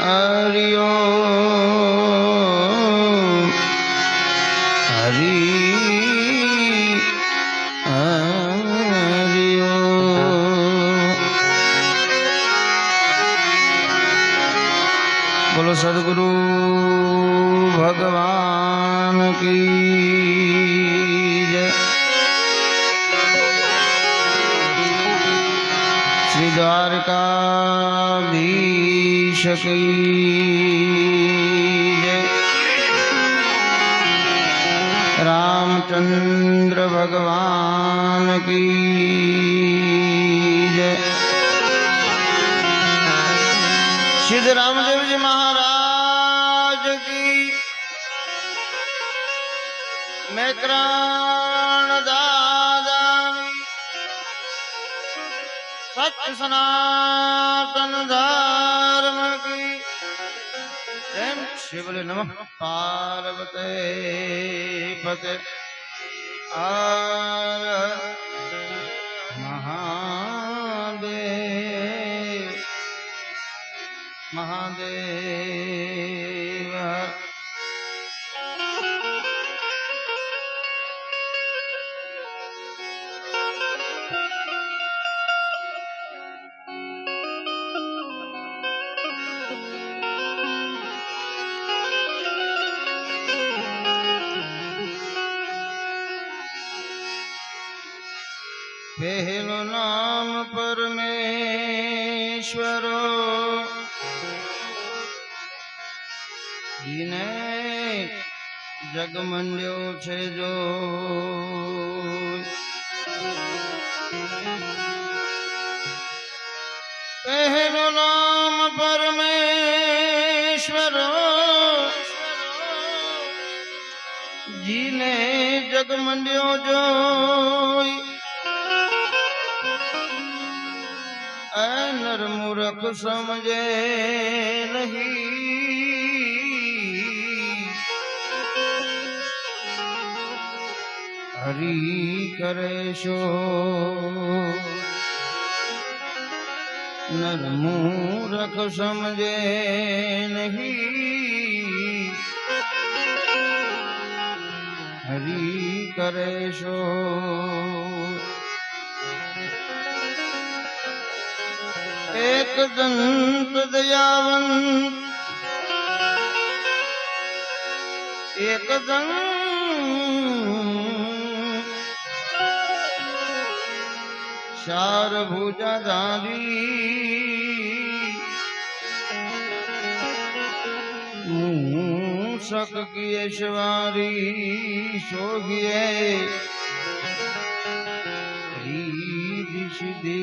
હરિ ઓમ રામચંદ્ર ભગવાન કી જય સિદ્ધ રામદેવજી મહારાજ કી મેકરાણ દાદાની સત્ય સનાતન ધર્મ કી પ્રેમ શિવ નમઃ પાર્વતે પતે હર પરમેશ્વરો. જીને જગમંડ્યો છે જો. પહેલું નામ પરમેશ્વર. જીને જગમંડ્યો જોઈ. નર મૂરખ સમજે નહીં હરી કરે શો નર મૂરખ સમજે નહીં હરી કરે શો એક દંત દયાવંત એક દંત ચાર ભુજાધારી મૂષક કેશવારી શોભિયે રીધિ સિદ્ધિ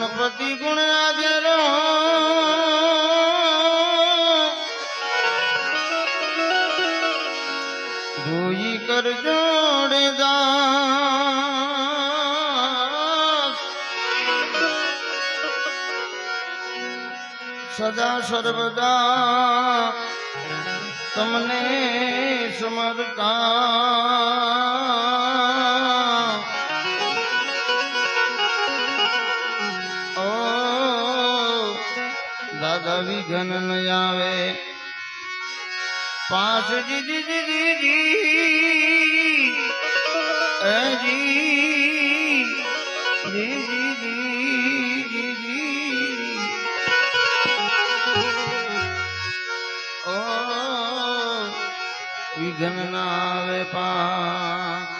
ગુણપતિ ગુણ આગેરો ધોઈ કર જોડે સદા સર્વદા તમને સમરતા. વિઘન ન આવે પાસ જી જી જી. વિઘન ના આવે પા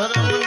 ধরো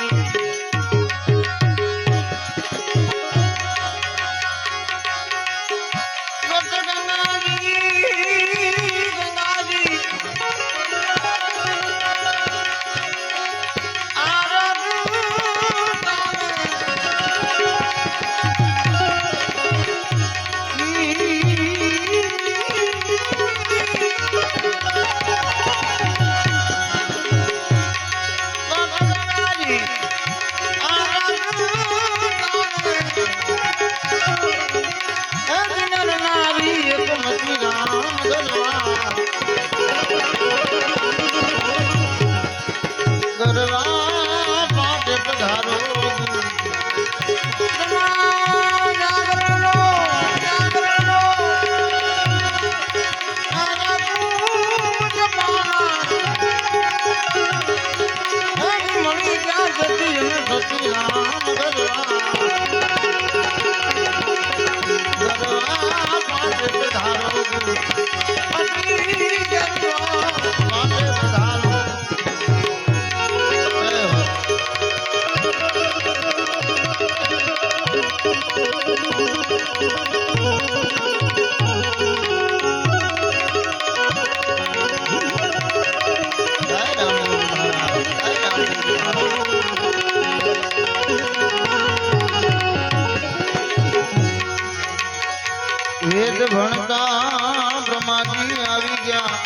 વેદ ભણતા બ્રહ્માજી આવી ગયા.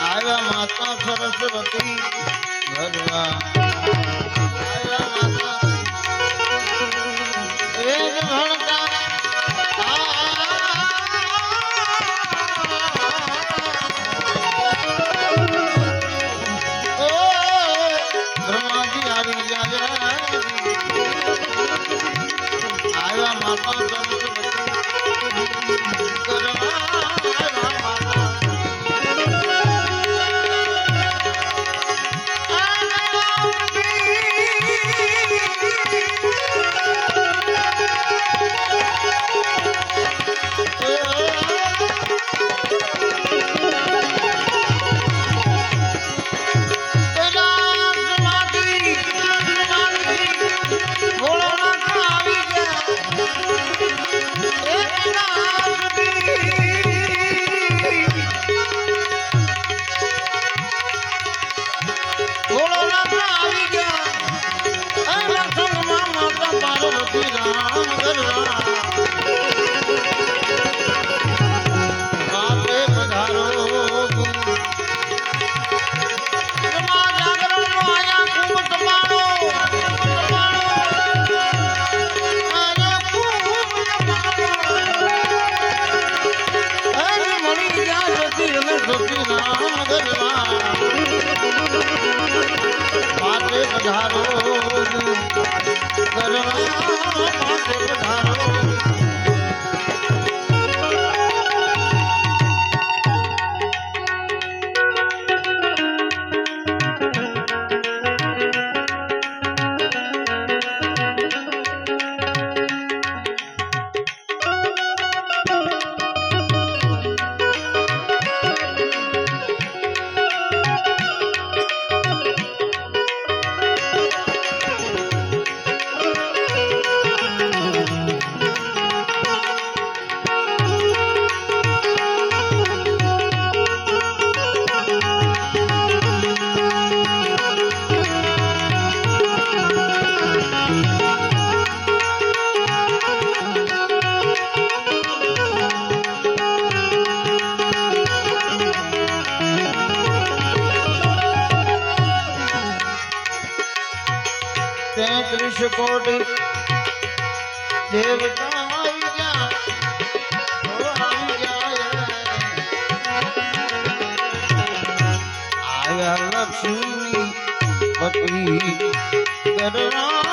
આવ્યા માતા સરસ્વતી ભગવા માતા ત્રીસ કોટી દેવતા લક્ષ્મી પત્ની કરણા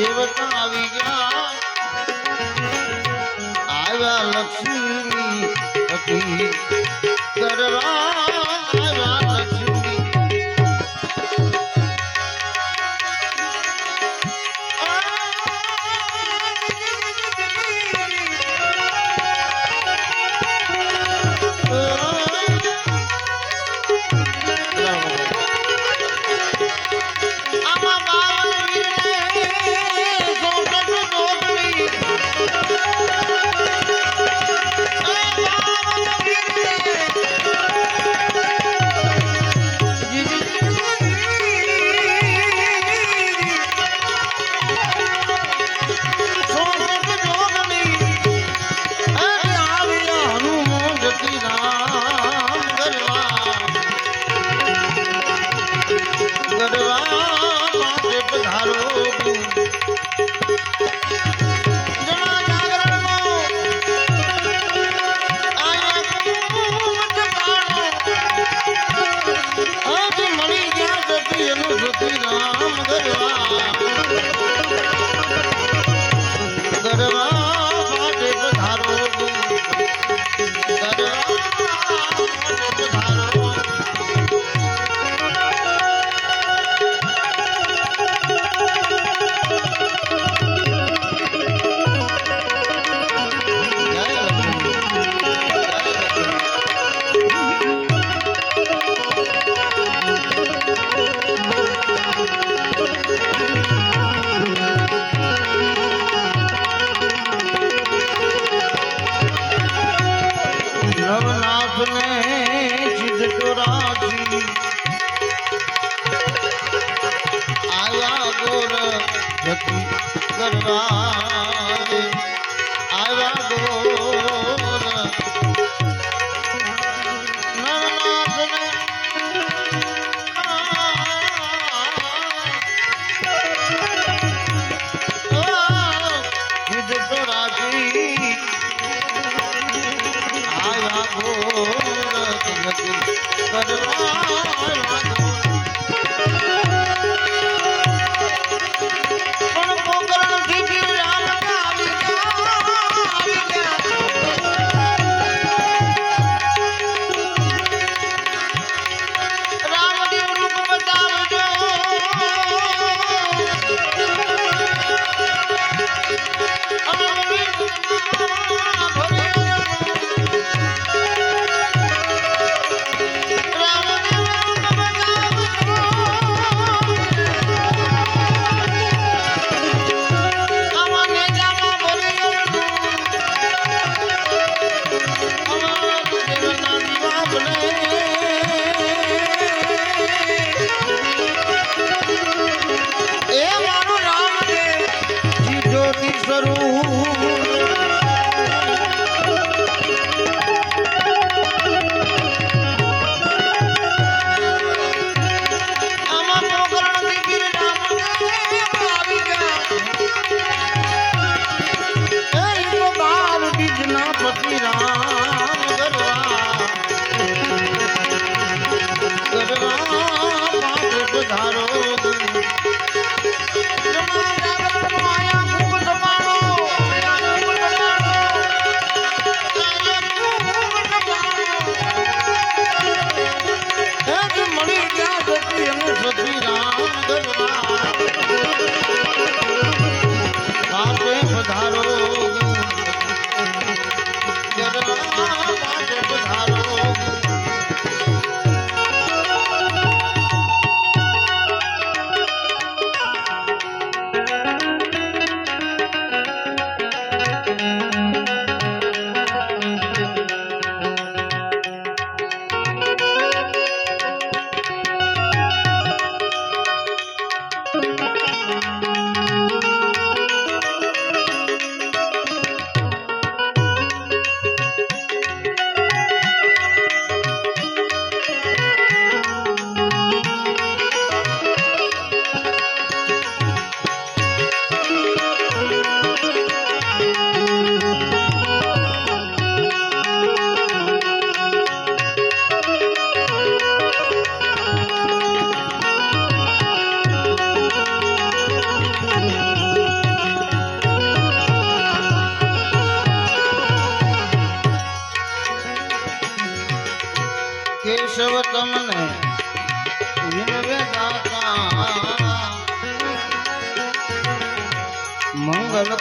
દેવતા આવી ગયા. આવ્યા લક્ષ્મી કરવા આવ્યા લક્ષ્મી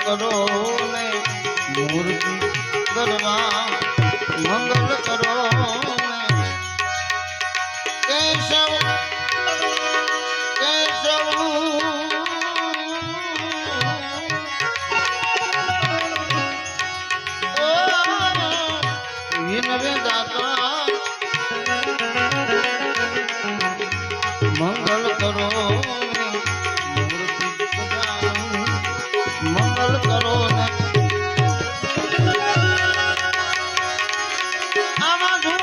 કરો ને મૂર્તિ કરવા મંગલ કરો ને કેશવ ಸಾಗು